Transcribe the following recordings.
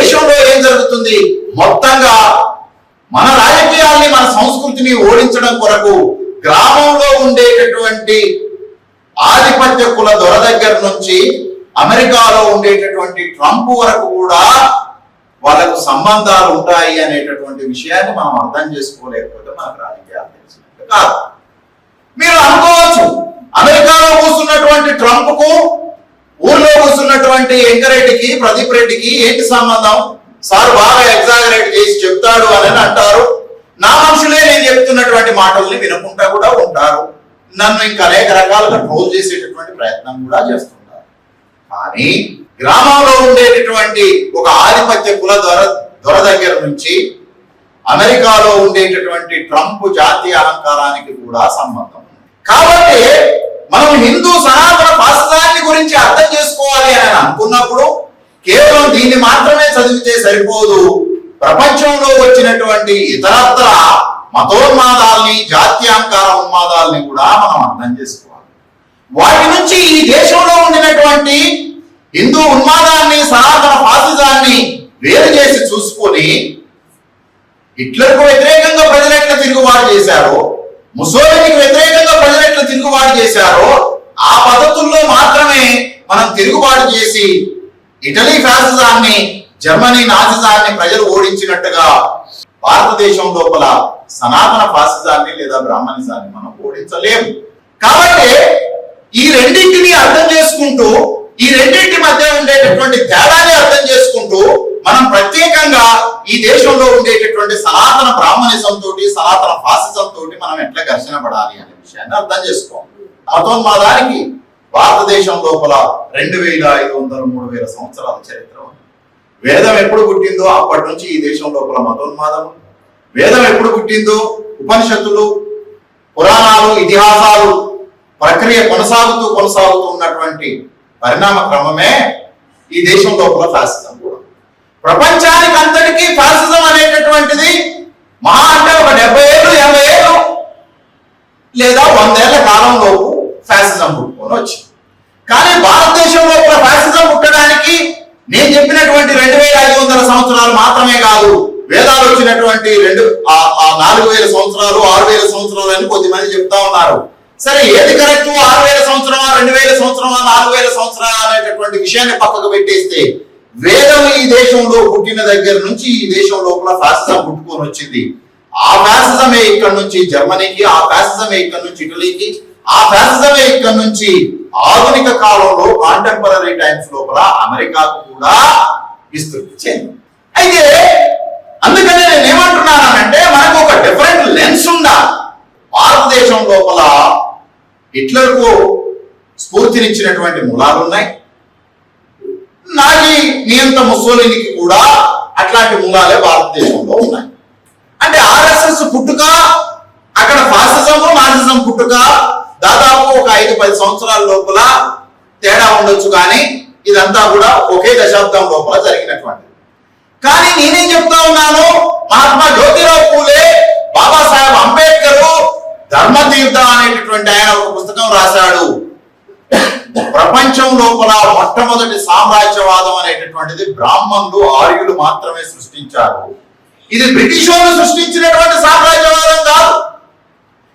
దేశంలో ఏం జరుగుతుంది? మొత్తంగా మన రాజకీయాల్ని మన సంస్కృతిని ఓడించడం కొరకు గ్రామంలో ఉండేటటువంటి ఆధిపత్య కుల దొర దగ్గర నుంచి అమెరికాలో ఉండేటటువంటి ట్రంప్ వరకు కూడా వాళ్ళకు సంబంధాలు ఉంటాయి అనేటటువంటి విషయాన్ని మనం అర్థం చేసుకోలేకపోతే మనకు రాజకీయాలు తెలిసినట్టు కాదు. మీరు అనుకోవచ్చు అమెరికాలో కూర్చున్నటువంటి ట్రంప్కు ఊర్లో కూర్చున్నటువంటి వెంకరెడ్డికి ప్రదీప్ రెడ్డికి ఏంటి సంబంధం? సార్ బాగా ఎగ్జాగరేట్ చేసి చెప్తాడు అని అంటారు. నా మనుషులే నేను చెప్తున్నటువంటి మాటల్ని వినకుండా కూడా ఉంటారు. నన్ను ఇంకా అనేక రకాలుగా ట్రోల్ చేసేటటువంటి ప్రయత్నం కూడా చేస్తుంటారు. కానీ గ్రామంలో ఉండేటటువంటి ఒక ఆధిపత్య కుల దొర దొర దగ్గర నుంచి అమెరికాలో ఉండేటటువంటి ట్రంప్ జాతీయ అలంకారానికి కూడా సంబంధం కాబట్టి మనం హిందూ సనాతన పాశ్చాత్య గురించి అర్థం చేసుకోవాలి అని అనుకున్నప్పుడు కేవలం దీన్ని మాత్రమే చదివితే సరిపోదు. ప్రపంచంలో వచ్చినటువంటి ఇతరత్ర మతోన్మాదాల్ని జాత్యాంకార ఉన్మాదాల్ని కూడా మనం అర్థం చేసుకోవాలి. వాటి నుంచి ఈ దేశంలో ఉండినటువంటి హిందూ ఉన్మాదాన్ని సనాతన ఫాసిజాన్ని వేరు చేసి చూసుకొని హిట్లర్కు వ్యతిరేకంగా ప్రజలు ఎట్లా తిరుగుబాటు చేశారో ముసోలినికి వ్యతిరేకంగా ప్రజలు ఎట్లా తిరుగుబాటు చేశారో ఆ పద్ధతుల్లో మాత్రమే మనం తిరుగుబాటు చేసి ఇటలీ ఫ్యాసిజాన్ని జర్మనీ నాసిజాన్ని ప్రజలు ఓడించినట్టుగా భారతదేశం లోపల సనాతన ఫాసిజాన్ని లేదా బ్రాహ్మణిజాన్ని మనం ఓడించలేము కాబట్టి ఈ రెండింటిని అర్థం చేసుకుంటూ ఈ రెండింటి మధ్య ఉండేటటువంటి తేడాన్ని అర్థం చేసుకుంటూ మనం ప్రత్యేకంగా ఈ దేశంలో ఉండేటటువంటి సనాతన బ్రాహ్మణిజం తోటి సనాతన ఫాసిజం తోటి మనం ఎట్లా ఘర్షణ పడాలి అనే విషయాన్ని అర్థం చేసుకోవాలి. మతోన్మాదానికి భారతదేశం లోపల రెండు వేల ఐదు వందల మూడు వేల సంవత్సరాల చరిత్ర ఉంది. వేదం ఎప్పుడు పుట్టిందో అప్పటి నుంచి ఈ దేశం లోపల మతోన్మాదం వేదం ఎప్పుడు పుట్టిందో ఉపనిషత్తులు పురాణాలు ఇతిహాసాలు ప్రక్రియ కొనసాగుతూ కొనసాగుతూ ఉన్నటువంటి పరిణామ క్రమమే ఈ దేశం లోపల ఫాసిజం. ప్రపంచానికి అంతటికీ ఫాసిజం అనేటటువంటిది మహా అంటే ఒక డెబ్బై ఏళ్ళు ఎనభై ఏళ్ళు లేదా వందేళ్ళ కాలంలోపు ఫ్యాసిజం పుట్టుకొని వచ్చింది. కానీ భారతదేశంలో లోపల ఫ్యాసిజం పుట్టడానికి నేను చెప్పినటువంటి రెండు వేల ఐదు వందల సంవత్సరాలు మాత్రమే కాదు వేదాలు వచ్చినటువంటి రెండు నాలుగు వేల సంవత్సరాలు ఆరు వేల సంవత్సరాలు అని కొద్దిమంది చెప్తా ఉన్నారు. సరే ఏది కరెక్ట్ ఆరు వేల సంవత్సరమా రెండు వేల సంవత్సరమా నాలుగు వేల సంవత్సరాలు అనేటటువంటి విషయాన్ని పక్కకు పెట్టేస్తే వేదం ఈ దేశంలో పుట్టిన దగ్గర నుంచి ఈ దేశం లోపల ఫ్యాసిజం పుట్టుకొని వచ్చింది. ఆ ఫ్యాసిజమే ఇక్కడ నుంచి జర్మనీకి ఆ ఫ్యాసిజమే ఇక్కడ నుంచి ఇటలీకి ఆ ఫ్యాసిజమే ఇక్కడ నుంచి ఆధునిక కాలంలో కాంటెంపరీ టైమ్స్ లోపల అమెరికాకు కూడా విస్తృతి చెంది అయితే అందుకనే నేను ఏమంటున్నానంటే మనకు ఒక డిఫరెంట్ లెన్స్ ఉందా భారతదేశం లోపల హిట్లర్కు స్ఫూర్తినిచ్చినటువంటి మూలాలు ఉన్నాయి నాజీ నియంత ముసోలినికి కూడా అట్లాంటి మూలాలే భారతదేశంలో ఉన్నాయి. అంటే ఆర్ఎస్ఎస్ పుట్టుక అక్కడ ఫాసిజము నాసిజం పుట్టుక దాదాపు ఒక ఐదు పది సంవత్సరాల లోపల తేడా ఉండొచ్చు కానీ ఇదంతా కూడా ఒకే దశాబ్దం లోపల జరిగినటువంటిది. కానీ నేనేం చెప్తా ప్రపంచం లోపల మొట్టమొదటి సామ్రాజ్యవాదం అనేటటువంటిది బ్రాహ్మణులు ఆర్యులు మాత్రమే సృష్టించారు. ఇది బ్రిటిష్ వాళ్ళు సృష్టించినటువంటి సామ్రాజ్యవాదం కాదు.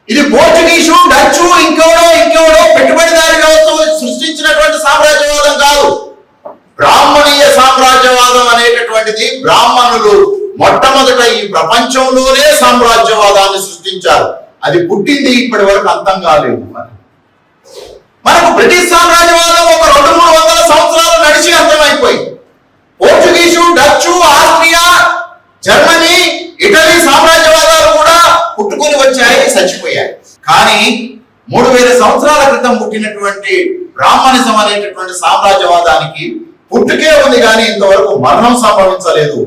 ఇది పోర్చుగీసు డచ్చు ఇంకెవడో ఇంకెవడో పెట్టుబడిదారి వ్యవస్థ సృష్టించినటువంటి సామ్రాజ్యవాదం కాదు. బ్రాహ్మణీయ సామ్రాజ్యవాదం అనేటటువంటిది బ్రాహ్మణులు మొట్టమొదట ఈ ప్రపంచంలోనే సామ్రాజ్యవాదాన్ని సృష్టించారు. అది పుట్టింది ఇప్పటి వరకు అంతం కాలేదు మరి. మనకు బ్రిటిష్ సామ్రాజ్యవాదం ఒక రెండు మూడు వందల సంవత్సరాలు నడిచి అంతమైపోయింది Portuguese Dutch Austria Germany Italy సామ్రాజ్యవాదాలు కూడా పుట్టుకొని వచ్చాయి చచ్చిపోయాయి. కానీ మూడు వేల సంవత్సరాల క్రితం పుట్టినటువంటి బ్రాహ్మణిజం అనేటటువంటి సామ్రాజ్యవాదానికి పుట్టుకే ఉంది కానీ ఇంతవరకు మరణం సంభవించలేదు.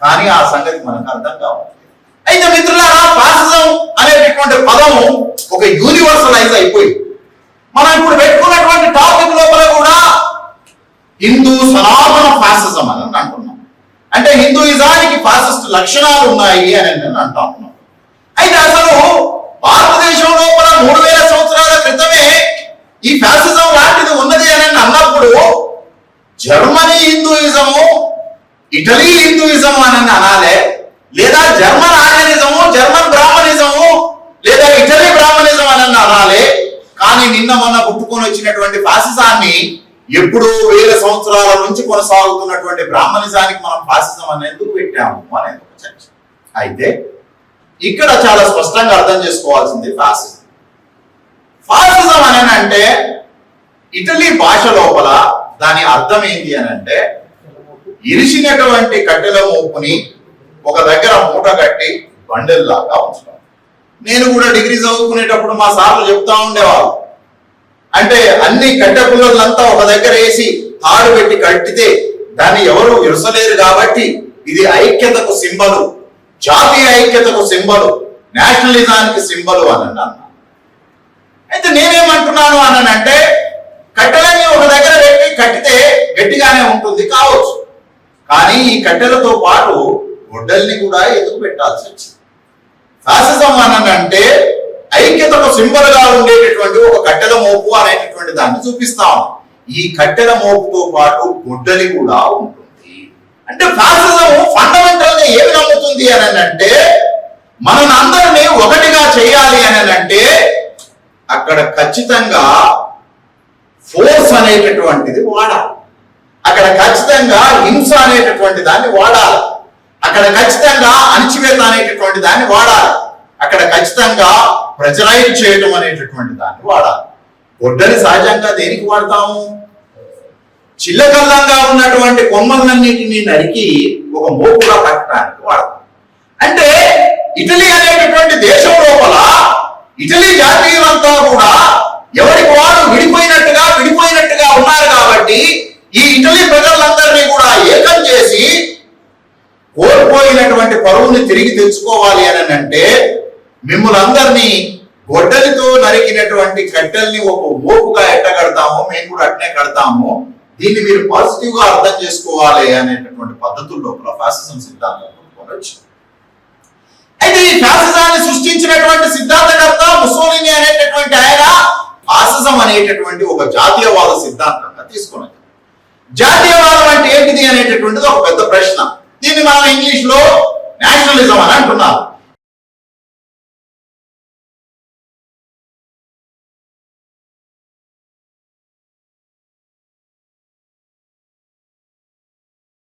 కానీ ఆ సంగతి మనకు అర్థం కావాలి అయితే మిత్రులారా ఫాసిజం అనేటటువంటి పదము ఒక యూనివర్సలైజ్ అయిపోయింది మనం ఇప్పుడు పెట్టుకున్నటువంటి టాపిక్ లోపల కూడా హిందూ సనాతన ఫాసిజం అని అంటున్నాం అంటే హిందూయిజానికి ఫాసిస్ట్ లక్షణాలు ఉన్నాయి అని నేను అంటా ఉన్నాం. అయితే అసలు భారతదేశం లోపల మూడు వేల సంవత్సరాల క్రితమే ఈ ఫ్యాసిజం లాంటిది ఉన్నది అని అన్నప్పుడు జర్మనీ హిందూయిజము ఇటలీ హిందూయిజం అని అనాలే. లేదా జర్మన్ ఆర్యనిజము జర్మన్ బ్రాహ్మణిజము లేదా ఇటలీ బ్రాహ్మణిజం అని అనాలే కానీ నిన్న మొన్న పుట్టుకొని వచ్చినటువంటి ఫాసిజాన్ని ఎప్పుడో వేల సంవత్సరాల నుంచి కొనసాగుతున్నటువంటి బ్రాహ్మణిజానికి మనం ఫాసిజం అని ఎందుకు పెట్టాము అనేది ఒక చర్చ. అయితే ఇక్కడ చాలా స్పష్టంగా అర్థం చేసుకోవాల్సింది ఫాసిజం. ఫాసిజం అని అంటే ఇటలీ భాష లోపల దాని అర్థం ఏంటి అని అంటే ఇరిసినటువంటి కట్టెల మోపుని ఒక దగ్గర మూట కట్టి బండెల్లాగా ఉంచడం నేను కూడా డిగ్రీ చదువుకునేటప్పుడు మా సార్లు చెప్తా ఉండేవాళ్ళు. అంటే అన్ని కట్టె పిల్లలంతా ఒక దగ్గర వేసి తాడు పెట్టి కట్టితే దాన్ని ఎవరు ఇరసలేరు కాబట్టి ఇది ఐక్యతకు సింబలు జాతీయ ఐక్యతకు సింబలు నేషనలిజానికి సింబలు అని అన్నాను. అయితే నేనేమంటున్నాను అని అంటే కట్టెలన్నీ ఒక దగ్గర పెట్టి కట్టితే గట్టిగానే ఉంటుంది కావచ్చు. కానీ ఈ కట్టెలతో పాటు గొడ్డల్ని కూడా ఎదుగు పెట్టాల్సి వచ్చింది. ఫాసిజం అని అంటే ఐక్యతకు సింబల్గా ఉండేటటువంటి ఒక కట్టెల మోపు అనేటటువంటి దాన్ని చూపిస్తాం ఈ కట్టెల మోపుతో పాటు గుడ్డలి కూడా ఉంటుంది. అంటే ఫ్యాసిజం ఫండమెంటల్గా ఏమి నమ్ముతుంది అని అంటే మనందరినీ ఒకటిగా చేయాలి అని అంటే అక్కడ ఖచ్చితంగా ఫోర్స్ అనేటటువంటిది వాడాలి. అక్కడ ఖచ్చితంగా హింస అనేటటువంటి దాన్ని వాడాలి. అక్కడ ఖచ్చితంగా అణచివేత అనేటటువంటి దాన్ని వాడాలి. అక్కడ ఖచ్చితంగా ప్రెజరైజ్ చేయటం అనేటటువంటి దాన్ని వాడాలి. గొడ్డని సహజంగా దేనికి వాడతాము? చిల్లకల్లంగా ఉన్నటువంటి కొమ్మలన్నిటిని నరికి ఒక మోపుగా కట్టడానికి వాడతాం. అంటే ఇటలీ అనేటటువంటి దేశం లోపల ఇటలీ జాతీయులంతా కూడా ఎవరికి వారు విడిపోయినట్టుగా విడిపోయినట్టుగా ఉన్నారు కాబట్టి ఈ ఇటలీ ప్రజలందరినీ కూడా ఏకం చేసి కోల్పోయినటువంటి పరువుని తిరిగి తెచ్చుకోవాలి అని అంటే మిమ్మల్ని అందరినీ గొడ్డలితో నరికినటువంటి కట్టెల్ని ఒక మోపుగా ఎట్ట కడతామో మేము కూడా అట్నే కడతాము దీన్ని మీరు పాజిటివ్గా అర్థం చేసుకోవాలి అనేటటువంటి పద్ధతుల్లో ప్రొఫాసిజం ఫాసిజం సిద్ధాంతం కొనవచ్చు అయితే ఈ ఫ్యాసిజాన్ని సృష్టించినటువంటి సిద్ధాంతకర్త ముసోలిని అనేటటువంటి ఆయన ఫాసిజం అనేటటువంటి ఒక జాతీయవాద సిద్ధాంతంగా తీసుకున్నది జాతీయవాదం అంటే ఏంటిది అనేటటువంటిది ఒక పెద్ద ప్రశ్న. దీన్ని మనం ఇంగ్లీష్లో నేషనలిజం అని అంటున్నారు.